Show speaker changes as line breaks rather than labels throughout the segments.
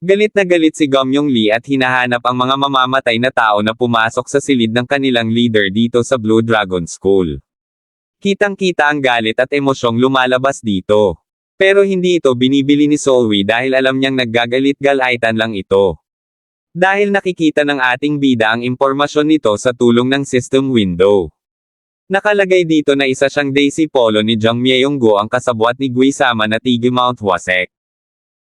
Galit na galit si Gomyong Lee at hinahanap ang mga mamamatay na tao na pumasok sa silid ng kanilang leader dito sa Blue Dragon School. Kitang-kita ang galit at emosyong lumalabas dito. Pero hindi ito binibili ni Solwi dahil alam niyang naggagalit-galaitan lang ito. Dahil nakikita ng ating bida ang impormasyon nito sa tulong ng system window. Nakalagay dito na isa siyang Daisy Polo ni Jang Myeyonggo ang kasabwat ni Gui Sama na Tigi Mount Wasek.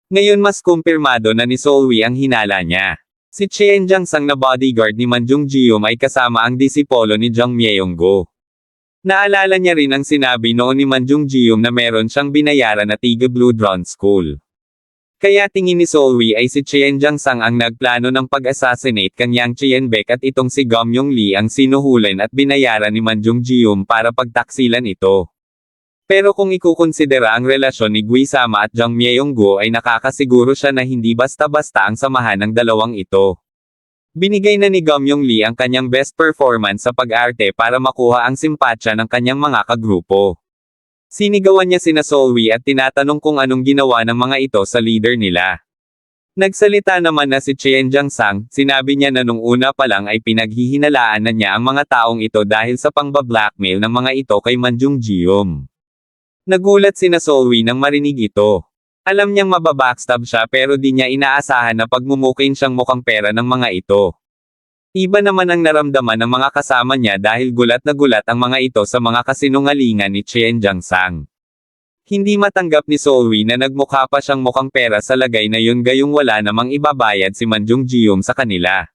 Ngayon mas kumpirmado na ni Solwi ang hinala niya. Si Chen Jiangsang na bodyguard ni Manjung Jium ay kasama ang disipolo ni Jang Myeyonggo. Naalala niya rin ang sinabi noon ni Manjung Jium na meron siyang binayaran na Tiga Blue Drone School. Kaya tingin ni Solwi ay si Chen Jiangsang ang nagplano ng pag-assassinate kang Yang Chienbek at itong si Gomyong Lee ang sinuhulan at binayaran ni Manjung Jium para pagtaksilan ito. Pero kung ikukonsidera ang relasyon ni Gui Sama at Jang Myeyonggo ay nakakasiguro siya na hindi basta-basta ang samahan ng dalawang ito. Binigay na ni Gomyong Lee ang kanyang best performance sa pag-arte para makuha ang simpatsya ng kanyang mga kagrupo. Sinigawan niya sina Solwi at tinatanong kung anong ginawa ng mga ito sa leader nila. Nagsalita naman na si Chen Jiangsang, sinabi niya na nung una pa lang ay pinaghihinalaan na niya ang mga taong ito dahil sa pangba-blackmail ng mga ito kay Manjung Jium. Nagulat sina Solwi nang marinig ito. Alam niyang mababackstab siya pero di niya inaasahan na pagmumukin siyang mukhang pera ng mga ito. Iba naman ang naramdaman ng mga kasama niya dahil gulat na gulat ang mga ito sa mga kasinungalingan ni Chen Jiangsang. Hindi matanggap ni Solwi na nagmukha pa siyang mukhang pera sa lagay na yun gayong wala namang ibabayad si Manjung Jium sa kanila.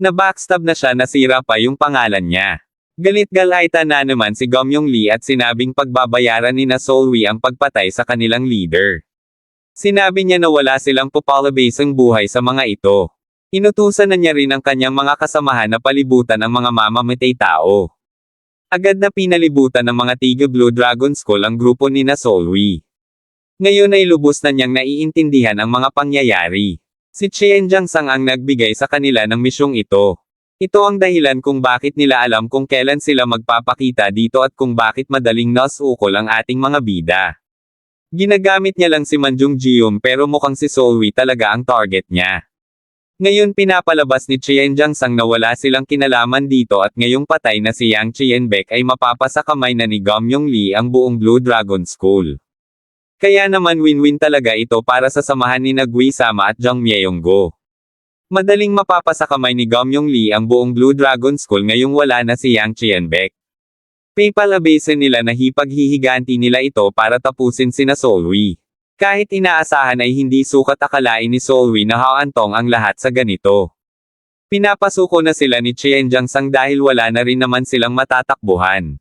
Na backstab na siya nasira pa yung pangalan niya. Galit-galaita na naman si Gomyong Lee at sinabing pagbabayaran ni na Solwi ang pagpatay sa kanilang leader. Sinabi niya na wala silang papalabasang buhay sa mga ito. Inutusan na niya rin ang kanyang mga kasamahan na palibutan ang mga mamamatay tao. Agad na pinalibutan ng mga Tiga Blue Dragon School ang grupo ni na Solwi. Ngayon ay lubos na niyang naiintindihan ang mga pangyayari. Si Chen Jiangsang ang nagbigay sa kanila ng misyong ito. Ito ang dahilan kung bakit nila alam kung kailan sila magpapakita dito at kung bakit madaling nasukol ang ating mga bida. Ginagamit niya lang si Manjung Jium pero mukhang si Solwi talaga ang target niya. Ngayon pinapalabas ni Chien Jiangsang na wala silang kinalaman dito at ngayong patay na si Yang Chienbek ay mapapasa kamay na ni Gomyong Lee ang buong Blue Dragon School. Kaya naman win-win talaga ito para sa samahan ni Nagui Sama at Jang Myeyonggo. Madaling mapapasa kamay ni Gomyong Lee ang buong Blue Dragon School ngayong wala na si Yang Chienbek. Paypalabasin nila na hipaghihiganti nila ito para tapusin sina Solwi. Kahit inaasahan ay hindi sukat akalain ni Solwi na haantong ang lahat sa ganito. Pinapasuko na sila ni Chien Jiangsang dahil wala na rin naman silang matatakbuhan.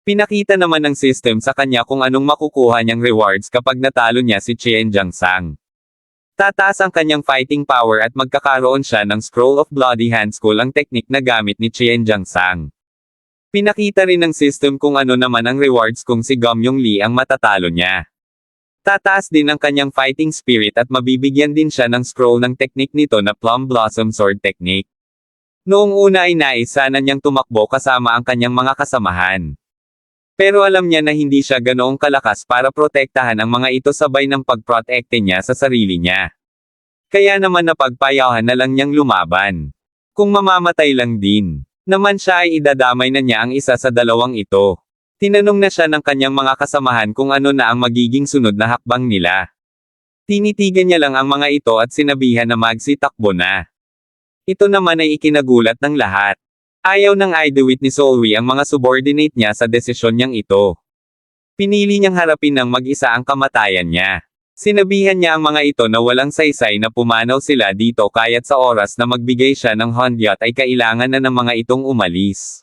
Pinakita naman ng system sa kanya kung anong makukuha niyang rewards kapag natalo niya si Chien Jiangsang. Tataas ang kanyang fighting power at magkakaroon siya ng Scroll of Bloody Hand School ang teknik na gamit ni Chien Jiangsang. Pinakita rin ng system kung ano naman ang rewards kung si Gomyong Lee ang matatalo niya. Tataas din ang kanyang fighting spirit at mabibigyan din siya ng scroll ng teknik nito na Plum Blossom Sword Technique. Noong una ay nais sana niyang tumakbo kasama ang kanyang mga kasamahan. Pero alam niya na hindi siya ganoong kalakas para protektahan ang mga ito sabay ng pagprotekte niya sa sarili niya. Kaya naman napagpayahan na lang niyang lumaban. Kung mamamatay lang din, naman siya ay idadamay na niya ang isa sa dalawang ito. Tinanong na siya ng kanyang mga kasamahan kung ano na ang magiging sunod na hakbang nila. Tinitigan niya lang ang mga ito at sinabihan na magsitakbo na. Ito naman ay ikinagulat ng lahat. Ayaw ng Idewit ni Solwi ang mga subordinate niya sa desisyon niyang ito. Pinili niyang harapin ng mag-isa ang kamatayan niya. Sinabihan niya ang mga ito na walang saysay na pumanaw sila dito kaya't sa oras na magbigay siya ng hondyat ay kailangan na ng mga itong umalis.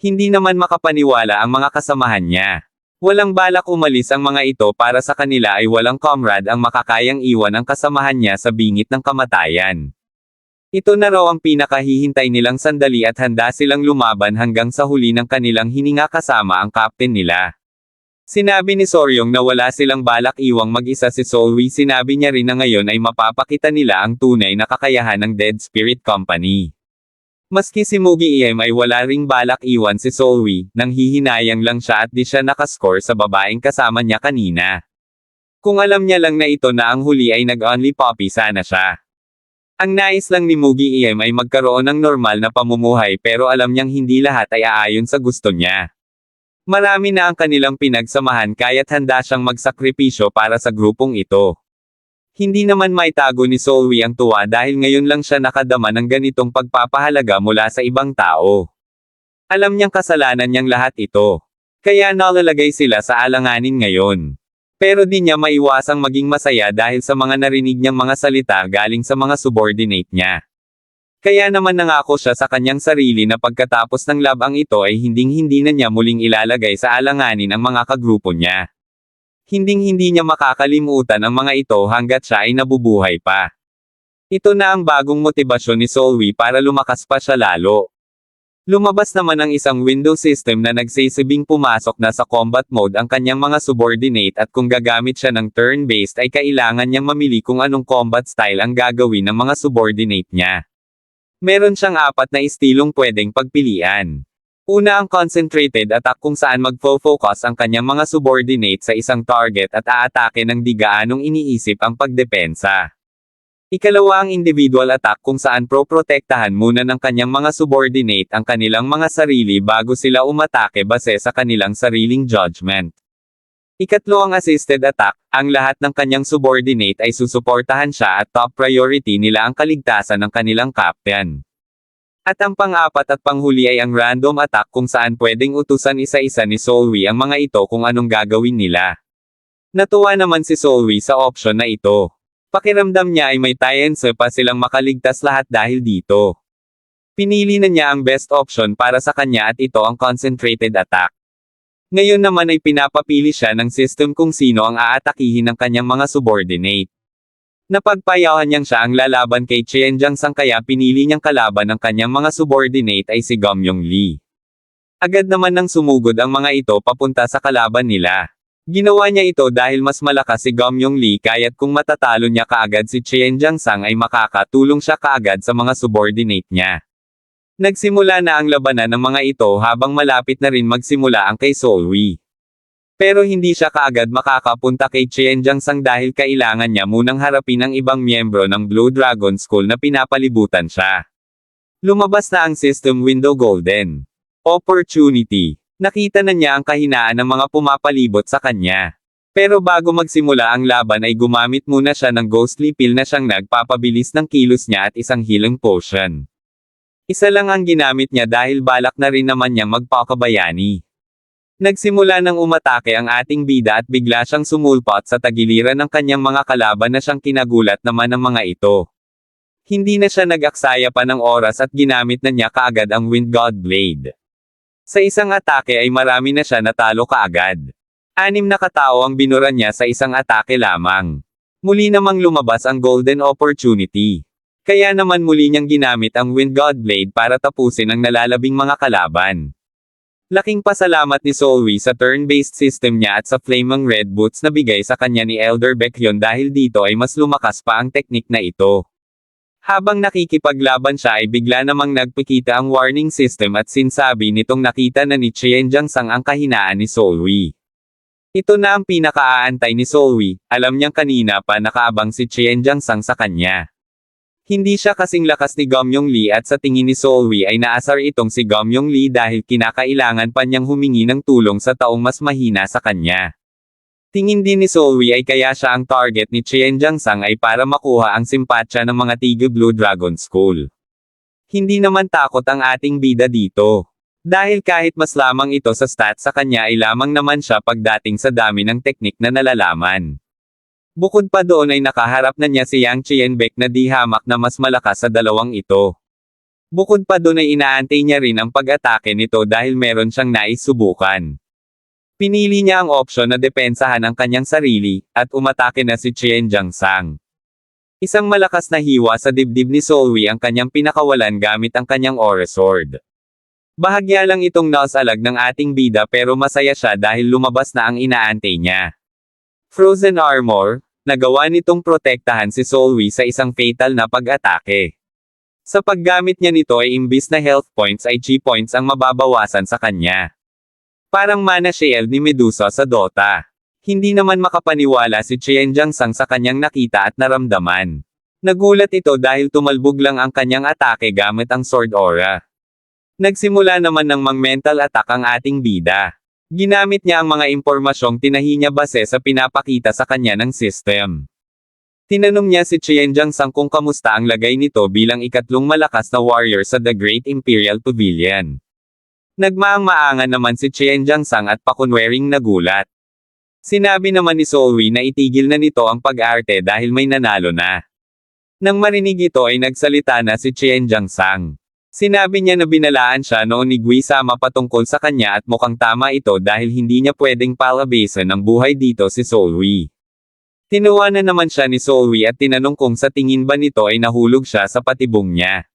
Hindi naman makapaniwala ang mga kasamahan niya. Walang balak umalis ang mga ito para sa kanila ay walang comrade ang makakayang iwan ang kasamahan niya sa bingit ng kamatayan. Ito na raw ang pinakahihintay nilang sandali at handa silang lumaban hanggang sa huli ng kanilang hininga kasama ang captain nila. Sinabi ni Soryong na wala silang balak iwang mag-isa si Solwi sinabi niya rin na ngayon ay mapapakita nila ang tunay na kakayahan ng Dead Spirit Company. Maski si Mugi EM ay wala ring balak iwan si Solwi, nang hihinayang lang siya at di siya nakascore sa babaeng kasama niya kanina. Kung alam niya lang na ito na ang huli ay nag-only poppy sana siya. Ang nais lang ni Mugi EM ay magkaroon ng normal na pamumuhay pero alam niyang hindi lahat ay aayon sa gusto niya. Marami na ang kanilang pinagsamahan kaya't handa siyang magsakripisyo para sa grupong ito. Hindi naman may tago ni Solwi ang tuwa dahil ngayon lang siya nakadama ng ganitong pagpapahalaga mula sa ibang tao. Alam niyang kasalanan niyang lahat ito. Kaya nalalagay sila sa alanganin ngayon. Pero di niya maiwasang maging masaya dahil sa mga narinig niyang mga salita galing sa mga subordinate niya. Kaya naman nangako siya sa kanyang sarili na pagkatapos ng labang ito ay hinding-hindi na niya muling ilalagay sa alanganin ang mga kagrupo niya. Hinding-hindi niya makakalimutan ang mga ito hanggat siya ay nabubuhay pa. Ito na ang bagong motibasyon ni Solwi para lumakas pa siya lalo. Lumabas naman ang isang window system na nagsisibing pumasok na sa combat mode ang kanyang mga subordinate at kung gagamit siya ng turn-based ay kailangan niyang mamili kung anong combat style ang gagawin ng mga subordinate niya. Meron siyang apat na istilong pwedeng pagpilian. Una ang concentrated attack kung saan magfo-focus ang kanyang mga subordinate sa isang target at aatake ng di gaanong iniisip ang pagdepensa. Ikalawa ang individual attack kung saan pro-protektahan muna ng kanyang mga subordinate ang kanilang mga sarili bago sila umatake base sa kanilang sariling judgment. Ikatlo ang assisted attack, ang lahat ng kanyang subordinate ay susuportahan siya at top priority nila ang kaligtasan ng kanilang captain. At ang pang-apat at panghuli ay ang random attack kung saan pwedeng utusan isa-isa ni Solwi ang mga ito kung anong gagawin nila. Natuwa naman si Solwi sa option na ito. Pakiramdam niya ay may tayense pa silang makaligtas lahat dahil dito. Pinili na niya ang best option para sa kanya at ito ang concentrated attack. Ngayon naman ay pinapapili siya ng system kung sino ang aatakihin ng kanyang mga subordinate. Napagpayawan niyang siya ang lalaban kay Chen Jiangsang kaya pinili niyang kalaban ng kanyang mga subordinate ay si Gomyong Lee. Agad naman nang sumugod ang mga ito papunta sa kalaban nila. Ginawa niya ito dahil mas malakas si Gomyong Lee kaya't kung matatalo niya kaagad si Chen Jiangsang ay makakatulong siya kaagad sa mga subordinate niya. Nagsimula na ang labanan ng mga ito habang malapit na rin magsimula ang kay Solwi. Pero hindi siya kaagad makakapunta kay Chen Jiangsang dahil kailangan niya munang harapin ang ibang miyembro ng Blue Dragon School na pinapalibutan siya. Lumabas na ang System Window Golden. Opportunity. Nakita na niya ang kahinaan ng mga pumapalibot sa kanya. Pero bago magsimula ang laban ay gumamit muna siya ng ghostly pill na siyang nagpapabilis ng kilos niya at isang healing potion. Isa lang ang ginamit niya dahil balak na rin naman niyang magpakabayani. Nagsimula ng umatake ang ating bida at bigla siyang sumulpot sa tagiliran ng kanyang mga kalaban na siyang kinagulat naman ng mga ito. Hindi na siya nag-aksaya pa ng oras at ginamit na niya kaagad ang Wind God Blade. Sa isang atake ay marami na siya natalo kaagad. Anim na katao ang binura niya sa isang atake lamang. Muli namang lumabas ang golden opportunity. Kaya naman muli niyang ginamit ang Wind God Blade para tapusin ang nalalabing mga kalaban. Laking pasalamat ni Solwi sa turn-based system niya at sa Flaming Red Boots na bigay sa kanya ni Elder Baekhyun dahil dito ay mas lumakas pa ang teknik na ito. Habang nakikipaglaban siya ay bigla namang nagpikita ang warning system at sinsabi nitong nakita na ni Chen Jiangsang ang kahinaan ni Solwi. Ito na ang pinakaaantay ni Solwi, alam niyang kanina pa nakaabang si Chen Jiangsang sa kanya. Hindi siya kasing lakas ni Gomyong Lee at sa tingin ni Solwi ay naasar itong si Gomyong Lee dahil kinakailangan pa niyang humingi ng tulong sa taong mas mahina sa kanya. Tingin din ni Solwi ay kaya siya ang target ni Chen Jiangsang ay para makuha ang simpatsya ng mga Tigre Blue Dragon School. Hindi naman takot ang ating bida dito. Dahil kahit mas lamang ito sa stats sa kanya ay lamang naman siya pagdating sa dami ng teknik na nalalaman. Bukod pa doon ay nakaharap na niya si Yang Chienbek na di hamak na mas malakas sa dalawang ito. Bukod pa doon ay inaantay niya rin ang pag-atake nito dahil meron siyang nais subukan. Pinili niya ang opsyon na depensahan ang kanyang sarili, at umatake na si Chen Jiangsang. Isang malakas na hiwa sa dibdib ni Solwi ang kanyang pinakawalan gamit ang kanyang Aura Sword. Bahagya lang itong nausalag ng ating bida pero masaya siya dahil lumabas na ang inaantay niya. Frozen Armor, nagawa nitong protektahan si Solwi sa isang fatal na pag-atake. Sa paggamit niya nito ay imbis na health points ay chi points ang mababawasan sa kanya. Parang mana shield ni Medusa sa Dota. Hindi naman makapaniwala si Chien Sang sa kanyang nakita at naramdaman. Nagulat ito dahil tumalbog lang ang kanyang atake gamit ang sword aura. Nagsimula naman ng mang-mental attack ang ating bida. Ginamit niya ang mga impormasyong tinahi niya base sa pinapakita sa kanya ng system. Tinanong niya si Chien Sang kung kamusta ang lagay nito bilang ikatlong malakas na warrior sa The Great Imperial Pavilion. Nagmaang-maangan naman si Chien Sang at pakunwering nagulat. Sinabi naman ni Zoe na itigil na nito ang pag-arte dahil may nanalo na. Nang marinig ito ay nagsalita na si Chien Sang. Sinabi niya na binalaan siya noon ni Gui Sama patungkol sa kanya at mukhang tama ito dahil hindi niya pwedeng palabasan ng buhay dito si Zoe. Tinuwanan naman siya ni Zoe at tinanong kung sa tingin ba nito ay nahulog siya sa patibong niya.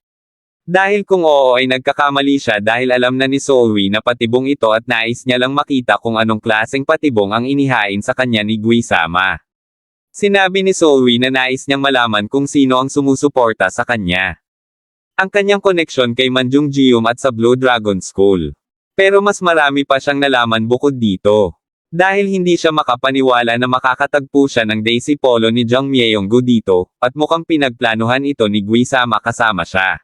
Dahil kung oo ay nagkakamali siya dahil alam na ni Zoe na patibong ito at nais niya lang makita kung anong klaseng patibong ang inihain sa kanya ni Gui Sama. Sinabi ni Zoe na nais niyang malaman kung sino ang sumusuporta sa kanya. Ang kanyang koneksyon kay Manjung Jium at sa Blue Dragon School. Pero mas marami pa siyang nalaman bukod dito. Dahil hindi siya makapaniwala na makakatagpo siya ng Daisy Polo ni Jung Myeonggu dito, at mukhang pinagplanuhan ito ni Gui Sama kasama siya.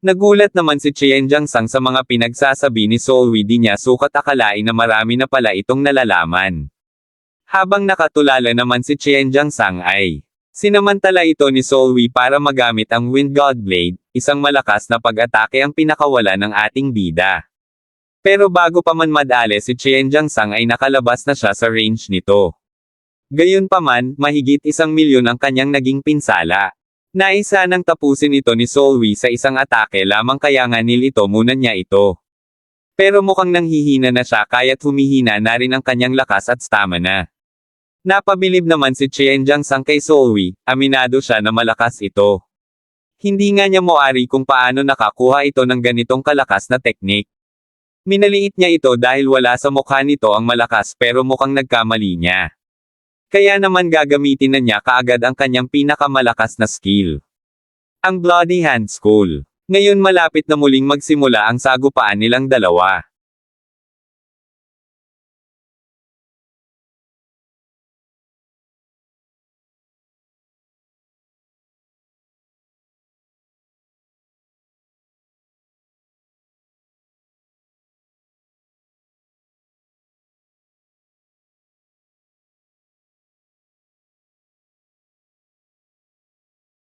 Nagulat naman si Chien Sang sa mga pinagsasabi ni Zoe di niya sukat akalain na marami na pala itong nalalaman. Habang nakatulala naman si Chien Sang ay sinamantala ito ni Zoe para magamit ang Wind God Blade, isang malakas na pag-atake ang pinakawala ng ating bida. Pero bago pa man madali si Chien Sang ay nakalabas na siya sa range nito. Gayunpaman, mahigit isang milyon ang kanyang naging pinsala. Naisa nang tapusin ito ni Zoe sa isang atake lamang kaya nga nilito muna niya ito. Pero mukhang nanghihina na siya kaya't humihina na rin ang kanyang lakas at stamina. Napabilib naman si Chien Sang kay Zoe, aminado siya na malakas ito. Hindi nga niya moari kung paano nakakuha ito ng ganitong kalakas na teknik. Minaliit niya ito dahil wala sa mukha nito ang malakas pero mukhang nagkamali niya. Kaya naman gagamitin na niya kaagad ang kanyang pinakamalakas na skill. Ang Bloody Hand School. Ngayon malapit na muling magsimula ang sagupaan nilang dalawa.